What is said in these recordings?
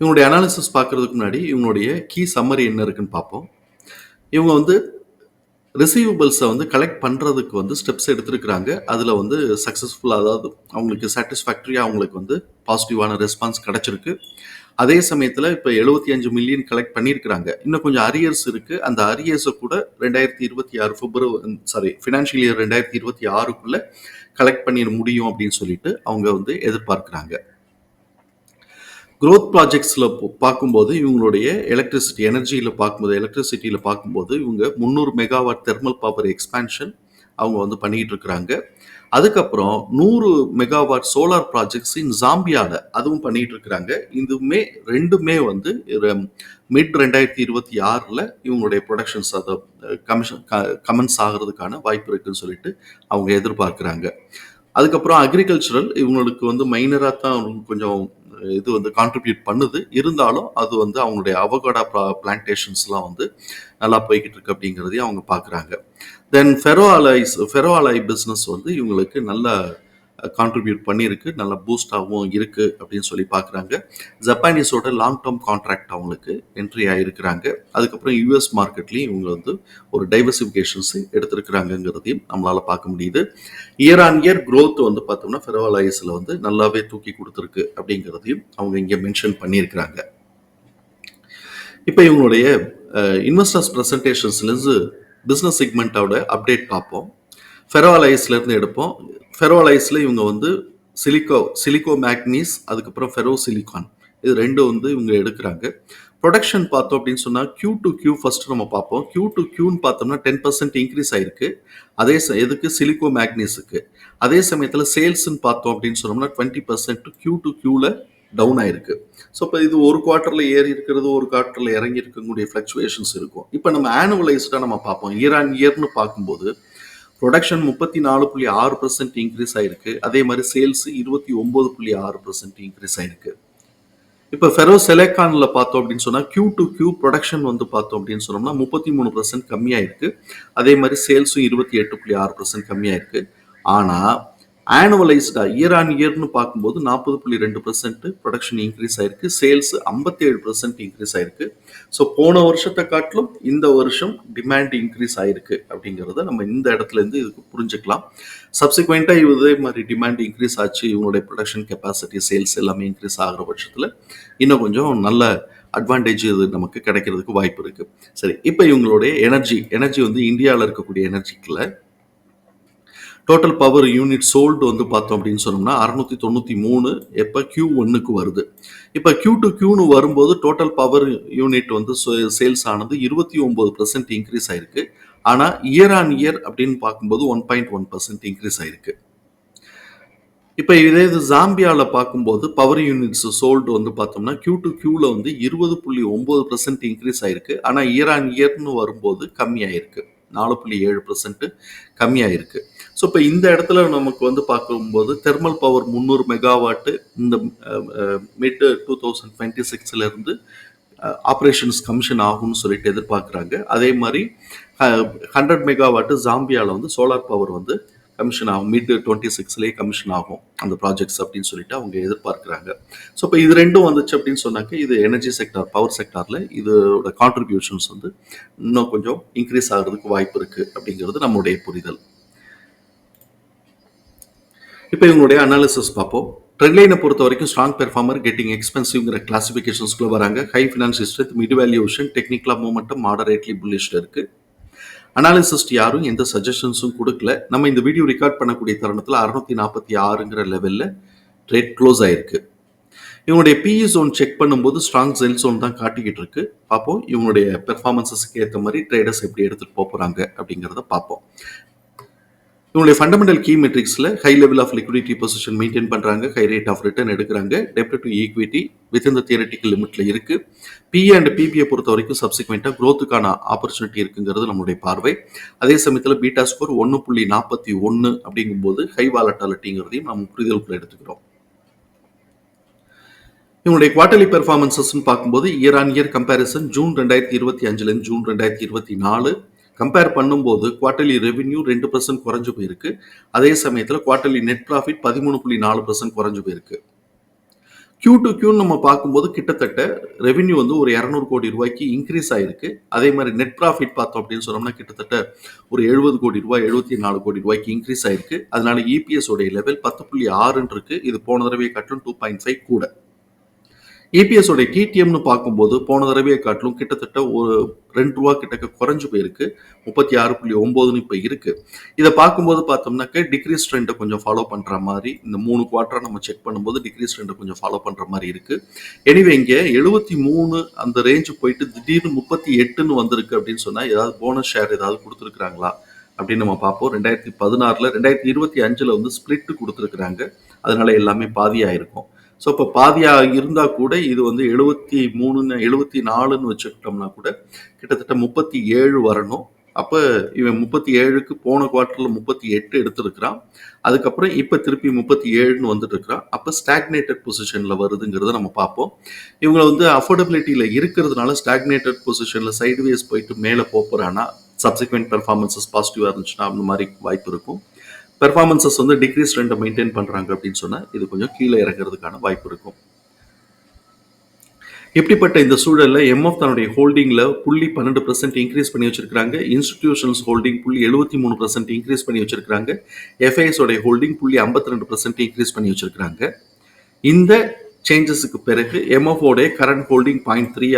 இவனுடைய அனாலிசிஸ் பார்க்கறதுக்கு முன்னாடி இவனுடைய கீ சம்மரி என்ன இருக்குன்னு பார்ப்போம். இவங்க வந்து ரிசீவபிள்ஸை வந்து கலெக்ட் பண்ணுறதுக்கு வந்து ஸ்டெப்ஸ் எடுத்திருக்கிறாங்க. அதில் வந்து சக்ஸஸ்ஃபுல்லாக அதாவது அவங்களுக்கு சாட்டிஸ்ஃபேக்டரியாக அவங்களுக்கு வந்து பாசிட்டிவான ரெஸ்பான்ஸ் கிடச்சிருக்கு. அதே சமயத்தில் இப்போ எழுபத்தி அஞ்சு மில்லியன் கலெக்ட் பண்ணியிருக்கிறாங்க. இன்னும் கொஞ்சம் அரியர்ஸ் இருக்குது அந்த அரியர்ஸை கூட ரெண்டாயிரத்தி இருபத்தி ஆறு பிப்ரவரி சாரி ஃபினான்ஷியல் இயர் ரெண்டாயிரத்தி இருபத்தி ஆறுக்குள்ளே கலெக்ட் பண்ணிட முடியும் அப்படின்னு சொல்லிட்டு அவங்க வந்து எதிர்பார்க்குறாங்க. க்ரோத் ப்ராஜெக்ட்ஸில் பார்க்கும்போது இவங்களுடைய எலக்ட்ரிசிட்டி எனர்ஜியில் பார்க்கும்போது எலக்ட்ரிசிட்டியில் பார்க்கும்போது இவங்க முந்நூறு மெகாவாட் தெர்மல் பவர் எக்ஸ்பேன்ஷன் அவங்க வந்து பண்ணிக்கிட்டு இருக்கிறாங்க. அதுக்கப்புறம் நூறு மெகாவாட் சோலார் ப்ராஜெக்ட்ஸ் இன் ஜாம்பியாவில் அதுவும் பண்ணிகிட்டு இருக்கிறாங்க. இதுவுமே ரெண்டுமே வந்து மிட் ரெண்டாயிரத்தி இருபத்தி ஆறில் இவங்களுடைய ப்ரொடக்ஷன்ஸ் அதை கமிஷன் கமெண்ட்ஸ் ஆகிறதுக்கான வாய்ப்பு இருக்குன்னு சொல்லிட்டு அவங்க எதிர்பார்க்குறாங்க. அதுக்கப்புறம் அக்ரிகல்ச்சரல் இவங்களுக்கு வந்து மைனராக தான் கொஞ்சம் இது வந்து கான்ட்ரிபியூட் பண்ணுது. இருந்தாலும் அது வந்து அவங்களுடைய அவகோடா பிளான்டேஷன்ஸ்லாம் வந்து நல்லா போய்கிட்டு இருக்கு அப்படிங்கிறதையும் அவங்க பார்க்குறாங்க then ferro alloys ferro alloy business வந்து இவங்களுக்கு நல்ல கான்ட்ரிபியூட் பண்ணியிருக்கு நல்ல பூஸ்டாகவும் இருக்குது அப்படின்னு சொல்லி பார்க்குறாங்க ஜப்பானீஸோட லாங் டேர்ம் கான்ட்ராக்ட் அவங்களுக்கு என்ட்ரி ஆகிருக்கிறாங்க அதுக்கப்புறம் யூஎஸ் மார்க்கெட்லேயும் இவங்க வந்து ஒரு டைவர்சிஃபிகேஷன்ஸ் எடுத்திருக்கிறாங்கங்கிறதையும் நம்மளால் பார்க்க முடியுது. இயர் ஆன் இயர் க்ரோத் வந்து பார்த்தோம்னா ஃபெரோலைஸில் வந்து நல்லாவே தூக்கி கொடுத்துருக்கு அப்படிங்கிறதையும் அவங்க இங்கே மென்ஷன் பண்ணியிருக்கிறாங்க. இப்போ இவங்களுடைய இன்வெஸ்டர்ஸ் ப்ரெசன்டேஷன்ஸ்லேருந்து பிஸ்னஸ் செக்மெண்ட்டோட அப்டேட் பார்ப்போம். ஃபெரோலைஸ்லேருந்து எடுப்போம். ஃபெரோலைஸில் இவங்க வந்து சிலிக்கோ சிலிக்கோ மேக்னீஸ் அதுக்கப்புறம் ஃபெரோ சிலிகான் இது ரெண்டும் வந்து இவங்க எடுக்கிறாங்க. ப்ரொடக்ஷன் பார்த்தோம் அப்படின்னு சொன்னால் கியூ டு கியூ ஃபர்ஸ்ட் நம்ம பார்ப்போம். கியூ டு கியூன்னு பார்த்தோம்னா டென் பர்சன்ட் இன்க்ரீஸ் ஆயிருக்கு. அதே ச எதுக்கு? சிலிக்கோ மேக்னீஸுக்கு அதே சமயத்தில் சேல்ஸ்ன்னு பார்த்தோம் அப்படின்னு சொன்னோம்னா டுவெண்ட்டி பர்சன்ட் கியூ டு கியூவில் டவுன் ஆயிருக்கு. ஸோ இப்போ இது ஒரு குவார்ட்டரில் ஏறி இருக்கிறது ஒரு குவார்ட்டரில் இறங்கி இருக்கக்கூடிய ஃப்ளக்சுவேஷன்ஸ் இருக்கும். இப்போ நம்ம ஆனுவலைஸ்டாக நம்ம பார்ப்போம். இயர் ஆன் இயர்னு பார்க்கும்போது ப்ரொடக்ஷன் முப்பத்தி நாலு புள்ளி ஆறு பர்சன்ட் இன்க்ரீஸ் ஆயிருக்கு. அதே மாதிரி சேல்ஸ் இருபத்தி ஒன்பது புள்ளி ஆறு பர்சன்ட் இன்க்ரீஸ் ஆயிருக்கு. இப்போ ஃபெரோ செலேக்கானில் பார்த்தோம் அப்படின்னு சொன்னால் கியூ டு கியூ ப்ரொடக்ஷன் வந்து பார்த்தோம் அப்படின்னு சொன்னோம்னா முப்பத்தி மூணு பர்சன்ட் கம்மியாயிருக்கு. அதே மாதிரி சேல்ஸும் இருபத்தி எட்டு புள்ளி ஆறு பர்சன்ட் கம்மியாயிருக்கு. ஆனால் ஆனுவலைஸ்டா இயர் ஆன் இயர்னு பார்க்கும்போது நாற்பது புள்ளி ரெண்டு பர்சன்ட் ப்ரொடக்ஷன் இன்க்ரீஸ் ஆயிருக்கு. சேல்ஸ் ஐம்பத்தி ஏழு பர்சன்ட் இன்க்ரீஸ் ஆயிருக்கு. ஸோ போன வருஷத்தை காட்டிலும் இந்த வருஷம் டிமாண்ட் இன்க்ரீஸ் ஆயிருக்கு அப்படிங்கிறத நம்ம இந்த இடத்துல இருந்து இதுக்கு புரிஞ்சுக்கலாம். சப்சிக்வெண்ட்டாக இதே மாதிரி டிமாண்ட் இன்க்ரீஸ் ஆச்சு. இவங்களுடைய ப்ரொடக்ஷன் கெப்பாசிட்டி சேல்ஸ் எல்லாமே இன்க்ரீஸ் ஆகிற பட்சத்தில் இன்னும் கொஞ்சம் நல்ல அட்வான்டேஜ் இது நமக்கு கிடைக்கிறதுக்கு வாய்ப்பு இருக்குது சரி இப்போ இவங்களுடைய எனர்ஜி எனர்ஜி வந்து இந்தியாவில் இருக்கக்கூடிய எனர்ஜிக்குள்ள டோட்டல் பவர் யூனிட் சோல்டு வந்து பார்த்தோம் அப்படின்னு சொன்னோம்னா அறுநூத்தி தொண்ணூற்றி மூணு எப்போ கியூ ஒன்னுக்கு வருது. இப்போ கியூ டு கியூன்னு வரும்போது டோட்டல் பவர் யூனிட் வந்து சேல்ஸ் ஆனது இருபத்தி ஒம்பது பர்சன்ட் இன்க்ரீஸ் ஆயிருக்கு. ஆனால் இயர் ஆன் இயர் அப்படின்னு பார்க்கும்போது one point one percent increase ஆயிருக்கு. இப்போ இதே இது ஜாம்பியாவில் பார்க்கும்போது பவர் யூனிட்ஸ் சோல்டு வந்து பார்த்தோம்னா கியூ டு கியூவில் வந்து இருபது புள்ளி ஒம்பது பர்சன்ட் இன்க்ரீஸ் ஆயிருக்கு. ஆனால் இயர் ஆன் இயர்னு வரும்போது கம்மியாயிருக்கு. நாலு புள்ளி ஏழு பர்சன்ட் இருக்குது ஸோ இப்போ இந்த இடத்துல நமக்கு வந்து பார்க்கும்போது தெர்மல் பவர் முந்நூறு மெகாவாட்டு இந்த மிட் டூ தௌசண்ட் டுவெண்ட்டி சிக்ஸ்லேருந்து ஆப்ரேஷன்ஸ் கமிஷன் ஆகும்னு சொல்லிட்டு எதிர்பார்க்குறாங்க. அதே மாதிரி ஹண்ட்ரட் மெகாவாட்டு ஜாம்பியாவில் வந்து சோலார் பவர் வந்து கமிஷன் ஆகும். மிட் டுவெண்ட்டி சிக்ஸ்லேயே கமிஷன் ஆகும் அந்த ப்ராஜெக்ட்ஸ் அப்படின்னு சொல்லிட்டு அவங்க எதிர்பார்க்குறாங்க. ஸோ இப்போ இது ரெண்டும் வந்துச்சு அப்படின்னு சொன்னாக்க இது எனர்ஜி செக்டார் பவர் செக்டாரில் இதோட கான்ட்ரிபியூஷன்ஸ் வந்து இன்னும் கொஞ்சம் இன்க்ரீஸ் ஆகிறதுக்கு வாய்ப்பு இருக்குது அப்படிங்கிறது நம்முடைய புரிதல். இப்போ இவங்களுடைய அனாலிசிஸ் பார்ப்போம். ட்ரெண்ட்லைனை பொறுத்த வரைக்கும் ஸ்ட்ராங் பெர்ஃபார்மர் கெட்டிங் எக்ஸ்பென்சிவ்ங்கிற கிளாசிஃபிகேஷன்ஸ்குள்ள வராங்க. High finance strength mid valuation டெக்னிக்கலாக மூமெண்ட்டும் மாடரேட்லி புல்லிஷ்ல இருக்குது அனாலிசிஸ்ட் யாரும் எந்த சஜஷன்ஸும் கொடுக்கல. நம்ம இந்த வீடியோ ரெக்கார்ட் பண்ணக்கூடிய தருணத்தில் அறுநூத்தி நாற்பத்தி ஆறுங்கிற லெவலில் ட்ரேட் க்ளோஸ் ஆயிருக்கு. இவங்களுடைய பிஇ ஜோன் செக் பண்ணும்போது ஸ்ட்ராங் செல் ஜோன் தான் காட்டிக்கிட்டு இருக்கு. பார்ப்போம். இவங்களுடைய பெர்ஃபார்மன்ஸஸ்க்கு ஏற்ற மாதிரி ட்ரேடர்ஸ் எப்படி எடுத்துகிட்டு போக போகிறாங்க அப்படிங்கிறத பார்ப்போம். இவங்களுடைய fundamental key மெட்ரிக்ஸில் high level of liquidity position maintain பண்ணுறாங்க ஹை ரேட் ஆஃப் ரிட்டர்ன் எடுக்கிறாங்க. டெப்ட் டு ஈக்விட்டி வித் இந்த தியரட்டிக்கல் லிமிட்ல இருக்கு. பிஏ அண்ட் பிபிஐ பொறுத்த வரைக்கும் சப்சிக்வெண்ட்டாக க்ரோத்துக்கான ஆப்பர்ச்சுனிட்டி இருக்குங்கிறது நம்மளுடைய பார்வை. அதே சமயத்தில் பீட்டா ஸ்கோர் ஒன்று புள்ளி நாற்பத்தி ஒன்று அப்படிங்கும்போது ஹை வாலட்டாலிட்டிங்கிறதையும் நம்ம புரிதலுக்குள்ள எடுத்துக்கிறோம். இவனுடைய குவார்டர்லி பெர்ஃபார்மன்சஸ்ன்னு பார்க்கும்போது year on year comparison June ரெண்டாயிரத்தி இருபத்தி அஞ்சுலேருந்து ஜூன் ரெண்டாயிரத்தி இருபத்தி நாலு கம்பேர் பண்ணும்போது குவார்டர்லி ரெவென்யூ ரெண்டு பர்சன்ட் குறைஞ்சு போயிருக்கு. அதே சமயத்தில் குவார்டர்லி நெட் ப்ராஃபிட் பதிமூணு புள்ளி நாலு பர்சன்ட் குறைஞ்சு போயிருக்கு. கியூ டு கியூன்னு நம்ம பார்க்கும்போது கிட்டத்தட்ட ரெவென்யூ வந்து ஒரு இரநூறு கோடி ரூபாய்க்கு இன்க்ரீஸ் ஆயிருக்கு. அதே மாதிரி நெட் ப்ராஃபிட் பார்த்தோம் அப்படின்னு சொன்னோம்னா கிட்டத்தட்ட ஒரு எழுபது கோடி ரூபாய் எழுபத்தி நாலு கோடி ரூபாய்க்கு இன்க்ரீஸ் ஆயிருக்கு. அதனால இபிஎஸ் உடைய லெவல் பத்து புள்ளி ஆறுன்னு இருக்கு. இது போன தடவை கட்டணும் டூ பாயிண்ட் ஃபைவ் கூட. இபிஎஸ் உடைய டிடிஎம்னு பார்க்கும்போது போன தடவையை காட்டிலும் கிட்டத்தட்ட ஒரு ரெண்டு ரூபா கிட்டக்க குறைஞ்சு போயிருக்கு. முப்பத்தி ஆறு புள்ளி ஒன்பதுன்னு இப்போ இருக்கு. இதை பார்க்கும்போது பார்த்தோம்னாக்க டிக்ரீஸ் ட்ரெண்டை கொஞ்சம் ஃபாலோ பண்ற மாதிரி இந்த மூணு குவார்டரா நம்ம செக் பண்ணும்போது டிக்ரீஸ் ட்ரெண்டை கொஞ்சம் ஃபாலோ பண்ற மாதிரி இருக்கு. எனிவே இங்கே எழுபத்தி மூணு அந்த ரேஞ்சு போயிட்டு திடீர்னு முப்பத்தி எட்டுன்னு வந்திருக்கு அப்படின்னு சொன்னா ஏதாவது போனஸ் ஷேர் ஏதாவது கொடுத்துருக்காங்களா அப்படின்னு நம்ம பார்ப்போம். ரெண்டாயிரத்தி பதினாறுல ரெண்டாயிரத்தி இருபத்தி அஞ்சுல வந்து ஸ்பிளிட் கொடுத்துருக்குறாங்க. அதனால எல்லாமே பாதியாயிருக்கும். ஸோ இப்போ பாதியாக இருந்தால் கூட இது வந்து எழுபத்தி மூணுன்னு எழுபத்தி நாலுன்னு வச்சுக்கிட்டோம்னா கூட கிட்டத்தட்ட முப்பத்தி ஏழு வரணும். அப்போ இவன் முப்பத்தி ஏழுக்கு போன குவார்ட்டரில் முப்பத்தி எட்டு எடுத்திருக்கிறான். அதுக்கப்புறம் இப்போ திருப்பி முப்பத்தி ஏழுன்னு வந்துட்டு இருக்கிறான் அப்போ ஸ்டாக்னேட்டட் பொசிஷனில் வருதுங்கிறத நம்ம பார்ப்போம். இவங்க வந்து அஃபோர்டபிலிட்டியில் இருக்கிறதுனால ஸ்டாக்னேட்டட் பொசிஷனில் சைடுவேஸ் போயிட்டு மேலே போகிறானா சப்சிக்வெண்ட் பெர்ஃபார்மன்சஸ் பாசிட்டிவாக இருந்துச்சுன்னா அந்த மாதிரி வாய்ப்பு இருக்கும். பெர்ஃபார்மன்சஸ் வந்து டிக்ரீஸ் ட்ரெண்டை மெயின்டைன் பண்ணுறாங்க அப்படின்னு சொன்னால் இது கொஞ்சம் கீழே இறங்குறதுக்கான வாய்ப்பு இருக்கும். இப்படிப்பட்ட இந்த சூழலில் எம்எஃப் தன்னுடைய ஹோல்டிங்கில் புள்ளி பன்னெண்டு பர்சன்ட் இன்க்ரீஸ் பண்ணி வச்சிருக்காங்க இன்ஸ்டிடியூஷன்ஸ் ஹோல்டிங் புள்ளி எழுபத்தி மூணு பர்சன்ட் இன்க்ரீஸ் பண்ணி வச்சிருக்காங்க எஃப்ஐஎஸோடைய ஹோல்டிங் புள்ளி ஐம்பத்தி ரெண்டு பர்சன்ட் இன்க்ரீஸ் பண்ணி வச்சிருக்காங்க இந்த சேஞ்சஸுக்கு பிறகு MF current holding point three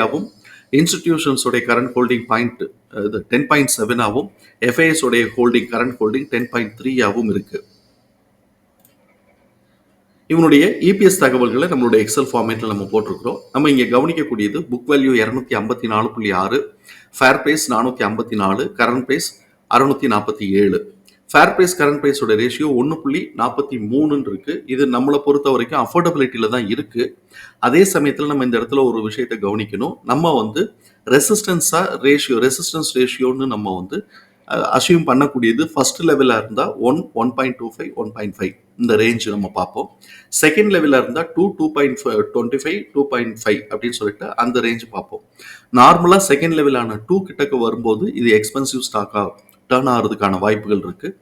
ஆகும் கரண்ட் ஹோல்டிங் பாயிண்ட் இது டென் பாயிண்ட் செவனாகவும் எஃப்ஐஎஸ் உடைய holding current holding ten point த்ரீயாகவும் இருக்கு. இவனுடைய இபிஎஸ் தகவல்களை நம்மளுடைய எக்ஸல் ஃபார்மேட்டில் நம்ம போட்டிருக்கிறோம். நம்ம இங்கே கவனிக்கக்கூடியது புக் வேல்யூ இரநூத்தி ஐம்பத்தி நாலு புள்ளி ஆறு ஃபேர் பேஸ் நானூற்றி ஐம்பத்தி நாலு கரண்ட் பேஸ் அறுநூத்தி நாற்பத்தி ஏழு. ஃபேர் ப்ரைஸ் கரண்ட் ப்ரைஸோட ரேஷியோ ஒன்று புள்ளி நாற்பத்தி மூணுன்னு இருக்கு. இது நம்மளை பொறுத்த வரைக்கும் அஃபோர்டபிலிட்டியில் தான் இருக்கு. அதே சமயத்தில் நம்ம இந்த இடத்துல ஒரு விஷயத்தை கவனிக்கணும். நம்ம வந்து ரெசிஸ்டன்ஸாக ரேஷியோ ரெசிஸ்டன்ஸ் ரேஷியோன்னு நம்ம வந்து அசியூம் பண்ணக்கூடியது ஃபர்ஸ்ட் லெவலாக இருந்தால் one one point two five one point five இந்த ரேஞ்ச் நம்ம பார்ப்போம். செகண்ட் லெவலில் இருந்தால் two two point twenty five two point five அப்படின்னு சொல்லிட்டு அந்த ரேஞ்ச் பார்ப்போம். நார்மலாக செகண்ட் லெவலான டூ கிட்டக்கு வரும்போது இது எக்ஸ்பென்சிவ் ஸ்டாக்காக டேர்ன் ஆகிறதுக்கான வாய்ப்புகள் இருக்குது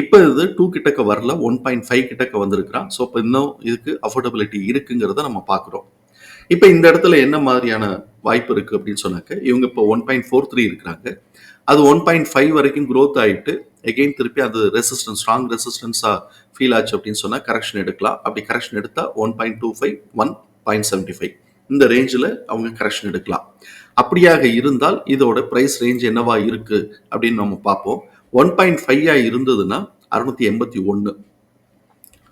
இப்போ இது டூ கிட்டக்க வரல ஒன் பாயிண்ட் ஃபைவ் கிட்டக்க வந்திருக்கிறான். ஸோ இப்போ இன்னும் இதுக்கு அஃபோர்டபிலிட்டி இருக்குங்கிறத நம்ம பார்க்குறோம். இப்போ இந்த இடத்துல என்ன மாதிரியான வாய்ப்பு இருக்குது அப்படின்னு சொன்னாக்க இவங்க இப்போ ஒன் பாயிண்ட் ஃபோர் த்ரீ இருக்கிறாங்க. அது ஒன் பாயிண்ட் ஃபைவ் வரைக்கும் க்ரோத் ஆகிட்டு எகெயின் திருப்பி அது ரெசிஸ்டன்ஸ் ஸ்ட்ராங் ரெசிஸ்டன்ஸாக ஃபீல் ஆச்சு அப்படின்னு சொன்னால் கரெக்ஷன் எடுக்கலாம். அப்படி கரெக்ஷன் எடுத்தால் one point two five one point seventy five இந்த ரேஞ்சில் அவங்க கரெக்ஷன் எடுக்கலாம். அப்படியாக இருந்தால் இதோட ப்ரைஸ் ரேஞ்ச் என்னவா இருக்கு அப்படின்னு நம்ம பார்ப்போம். ஒன் பாயிண்ட் ஃபைவாக இருந்ததுன்னா அறுநூத்தி எண்பத்தி ஒன்று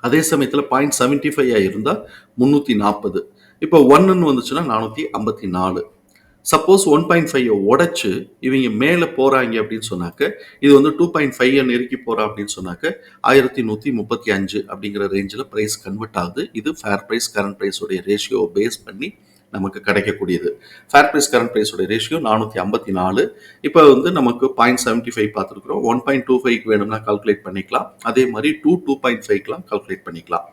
அதே சமயத்தில் பாயிண்ட் செவன்டி ஃபைவ் இருந்தால் முந்நூற்றி நாற்பது இப்போ ஒன்றுன்னு வந்துச்சுன்னா நானூற்றி ஐம்பத்தி நாலு. சப்போஸ் ஒன் பாயிண்ட் ஃபைவ் உடைச்சு இவங்க மேலே போகிறாங்க அப்படின்னு சொன்னாக்க இது வந்து டூ பாயிண்ட் ஃபைவ் நெருக்கி போகிறா அப்படின்னு சொன்னாக்க ஆயிரத்தி நூற்றி முப்பத்தி அஞ்சு அப்படிங்கிற ரேஞ்சில் ப்ரைஸ் கன்வெர்ட் ஆகுது. இது ஃபேர் ப்ரைஸ் கரண்ட் ப்ரைஸோடைய ரேஷியோவை பேஸ் பண்ணி நமக்கு கிடைக்கக்கூடியது. ஃபேர் ப்ரைஸ் கரண்ட் ப்ரைஸோட ரேஷியோ நானூற்றி ஐம்பத்தி நாலு. இப்போ வந்து நமக்கு பாயிண்ட் செவன்ட்டி ஃபைவ் பார்த்துருக்குறோம். ஒன் பாயிண்ட் டூ ஃபைவ் வேணும்னா கால்குலேட் பண்ணிக்கலாம். அதே மாதிரி டூ டூ பாயிண்ட் ஃபைவ்க்கெலாம் கால்குலேட் பண்ணிக்கலாம்.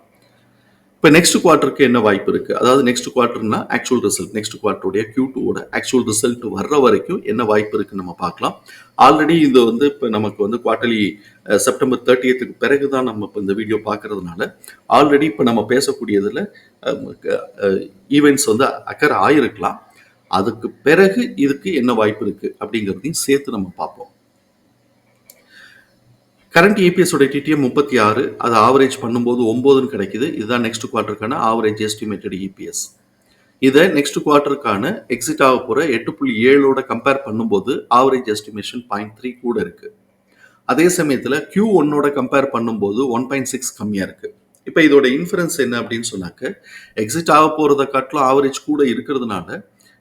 இப்போ நெக்ஸ்ட் குவார்ட்டருக்கு என்ன வாய்ப்பு இருக்குது அதாவது நெக்ஸ்ட் குவார்ட்டர்னா ஆக்சுவல் ரிசல்ட் நெக்ஸ்ட் குவார்ட்டருடைய கியூ டூவோட ஆக்சுவல் ரிசல்ட் வர்ற வரைக்கும் என்ன வாய்ப்பு இருக்குன்னு நம்ம பார்க்கலாம். ஆல்ரெடி இது வந்து இப்போ நமக்கு வந்து குவார்ட்டர்லி செப்டம்பர் தேர்ட்டியத்துக்கு பிறகு தான் நம்ம இப்போ இந்த வீடியோ பார்க்கறதுனால ஆல்ரெடி இப்போ நம்ம பேசக்கூடியதில் ஈவெண்ட்ஸ் வந்து அக்கறை ஆயிருக்கலாம். அதுக்கு பிறகு இதுக்கு என்ன வாய்ப்பு இருக்குது அப்படிங்கிறதையும் சேர்த்து நம்ம பார்ப்போம். கரண்ட் இபிஎஸ் உடைய டிடிஎம் முப்பத்தி ஆறு அது ஆவரேஜ் பண்ணும்போது ஒம்போதுன்னு கிடைக்குது. இதுதான் நெக்ஸ்ட் குவார்ட்டருக்கான ஆவரேஜ் எஸ்டிமேட்டட் இபிஎஸ் இதை நெக்ஸ்ட் குவார்ட்டருக்கான எக்ஸிட் ஆக போகிற எட்டு புள்ளி ஏழோட கம்பேர் பண்ணும்போது ஆவரேஜ் எஸ்டிமேஷன் பாயிண்ட் த்ரீ கூட இருக்குது அதே சமயத்தில் கியூ ஒன்னோட கம்பேர் பண்ணும்போது ஒன் பாயிண்ட் சிக்ஸ் கம்மியாக இருக்குது இப்போ இதோட இன்ஃபரன்ஸ் என்ன அப்படின்னு சொன்னாக்க எக்ஸிட் ஆக போகிறத காட்டிலும் ஆவரேஜ் கூட இருக்கிறதுனால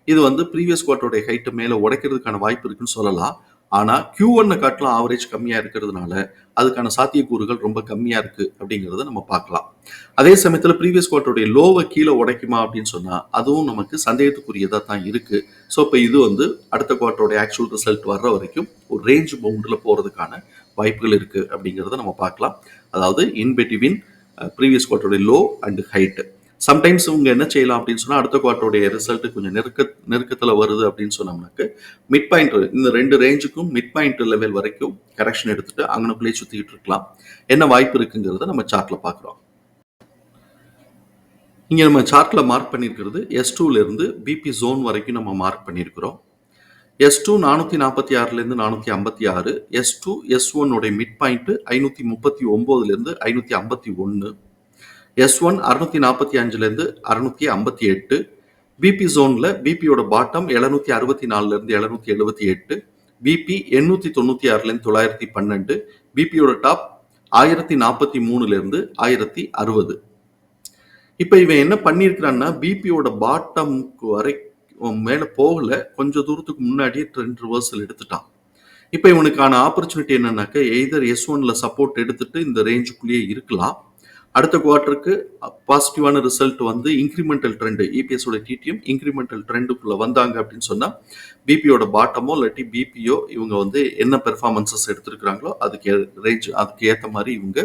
இது வந்து ப்ரீவியஸ் குவார்ட்டருடைய ஹைட்டை மேலே உடைக்கிறதுக்கான வாய்ப்பு இருக்குன்னு சொல்லலாம். ஆனால் கியூ ஒன்னை காட்டிலும் ஆவரேஜ் கம்மியாக இருக்கிறதுனால அதுக்கான சாத்தியக்கூறுகள் ரொம்ப கம்மியாக இருக்கு அப்படிங்கிறத நம்ம பார்க்கலாம். அதே சமயத்தில் ப்ரீவியஸ் குவார்ட்டருடைய லோவை கீழே உடைக்குமா அப்படின்னு சொன்னால் அதுவும் நமக்கு சந்தேகத்துக்குரியதாக தான் இருக்குது ஸோ இப்போ இது வந்து அடுத்த குவார்ட்டருடைய ஆக்சுவல் ரிசல்ட் வர்ற வரைக்கும் ஒரு ரேஞ்ச் பவுண்டில் போகிறதுக்கான வாய்ப்புகள் இருக்குது அப்படிங்கிறத நம்ம பார்க்கலாம். அதாவது இன் பிட்வீன் ப்ரீவியஸ் குவார்ட்டருடைய லோ அண்ட் ஹைட்டு சம்டைம்ஸ் இவங்க என்ன செய்யலாம் அப்படின்னு சொன்னால் அடுத்த குவார்ட்டருடைய ரிசல்ட் கொஞ்சம் நெருக்க நெருக்கத்தில் வருது அப்படின்னு சொன்னோம்னாக்க மிட் பாயிண்ட் இந்த ரெண்டு ரேஞ்சுக்கும் மிட் பாயிண்ட் லெவல் வரைக்கும் கரெக்ஷன் எடுத்துட்டு அங்கனக்குள்ளேயே சுற்றிக்கிட்டு இருக்கலாம். என்ன வாய்ப்பு இருக்குங்கிறத நம்ம சார்ட்டில் பார்க்குறோம். இங்கே நம்ம சார்ட்டில் மார்க் பண்ணியிருக்கிறது எஸ் டூலேருந்து பிபி ஜோன் வரைக்கும் நம்ம மார்க் பண்ணியிருக்கிறோம் எஸ் டூ நானூற்றி நாற்பத்தி ஆறுலேருந்து நானூற்றி ஐம்பத்தி ஆறு எஸ் டூ எஸ் ஒன்னுடைய மிட் பாயிண்ட்டு ஐநூற்றி முப்பத்தி ஒம்போதுலேருந்து ஐநூற்றி ஐம்பத்தி ஒன்று. எஸ் ஒன் அறுநூத்தி நாற்பத்தி அஞ்சுலேருந்து அறுநூத்தி ஐம்பத்தி எட்டு பிபி ஜோனில் பிபியோட பாட்டம் எழுநூத்தி அறுபத்தி நாலுலேருந்து எழுநூத்தி எழுபத்தி எட்டு பிபி எண்ணூற்றி தொண்ணூற்றி ஆறுலேருந்து தொள்ளாயிரத்தி பன்னெண்டு பிபியோட டாப் ஆயிரத்தி நாற்பத்தி மூணுலேருந்து ஆயிரத்தி அறுபது இப்போ இவன் என்ன பண்ணியிருக்கிறான்னா பிபியோட பாட்டம்க்கு வரை மேலே போகல. கொஞ்சம் தூரத்துக்கு முன்னாடியே ட்ரெண்ட் ரிவர்சல் எடுத்துட்டான். இப்போ இவனுக்கான ஆப்பர்ச்சுனிட்டி என்னன்னாக்க எய்தர் எஸ் ஒன்ல சப்போர்ட் எடுத்துட்டு இந்த ரேஞ்சுக்குள்ளேயே இருக்கலாம். அடுத்த குவார்ட்டருக்கு பாசிட்டிவான ரிசல்ட் வந்து இன்க்ரிமெண்டல் ட்ரெண்டு இபிஎஸோட டிடிஎம் இன்க்ரிமெண்டல் ட்ரெண்டுக்குள்ளே வந்தாங்க அப்படின்னு சொன்னால் பிபியோட பாட்டமோ இல்லாட்டி பிபிஓ இவங்க வந்து என்ன பெர்ஃபார்மன்சஸ் எடுத்திருக்கிறாங்களோ அதுக்கு ரேஞ்ச் அதுக்கு ஏற்ற மாதிரி இவங்க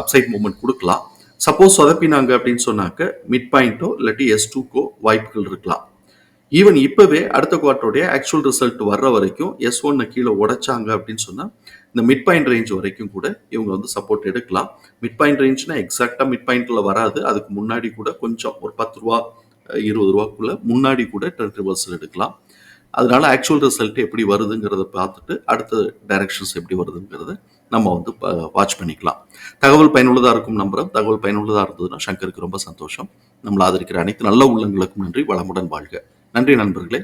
அப்சைட் மூமெண்ட் கொடுக்கலாம். சப்போஸ் சொதப்பினாங்க அப்படின்னு சொன்னாக்க மிட் பாயிண்ட்டோ இல்லாட்டி எஸ் டூக்கோ வாய்ப்புகள் இருக்கலாம். ஈவன் இப்போவே அடுத்த குவார்ட்டருடைய ஆக்சுவல் ரிசல்ட் வர்ற வரைக்கும் எஸ் ஒன்னை கீழே உடைச்சாங்க அப்படின்னு சொன்னால் இந்த மிட் பாயிண்ட் ரேஞ்ச் வரைக்கும் கூட இவங்க வந்து சப்போர்ட் எடுக்கலாம். மிட் பாயிண்ட் ரேஞ்ச்னா எக்ஸாக்டாக மிட் பாயிண்ட்ல வராது. அதுக்கு முன்னாடி கூட கொஞ்சம் ஒரு பத்து ரூபா இருபது ரூபாக்குள்ள முன்னாடி கூட ட்ரெண்ட் ரிவர்சல் எடுக்கலாம். அதனால ஆக்சுவல் ரிசல்ட் எப்படி வருதுங்கிறத பார்த்துட்டு அடுத்த டைரக்ஷன்ஸ் எப்படி வருதுங்கிறத நம்ம வந்து வாட்ச் பண்ணிக்கலாம். தகவல் பயனுள்ளதாக இருக்கும் நம்புறோம் தகவல் பயனுள்ளதாக இருந்ததுன்னா சங்கருக்கு ரொம்ப சந்தோஷம். நம்மளை ஆதரிக்கிற அனைத்து நல்ல உள்ளங்களுக்கும் நன்றி. வளமுடன் வாழ்க. நன்றி நண்பர்களே.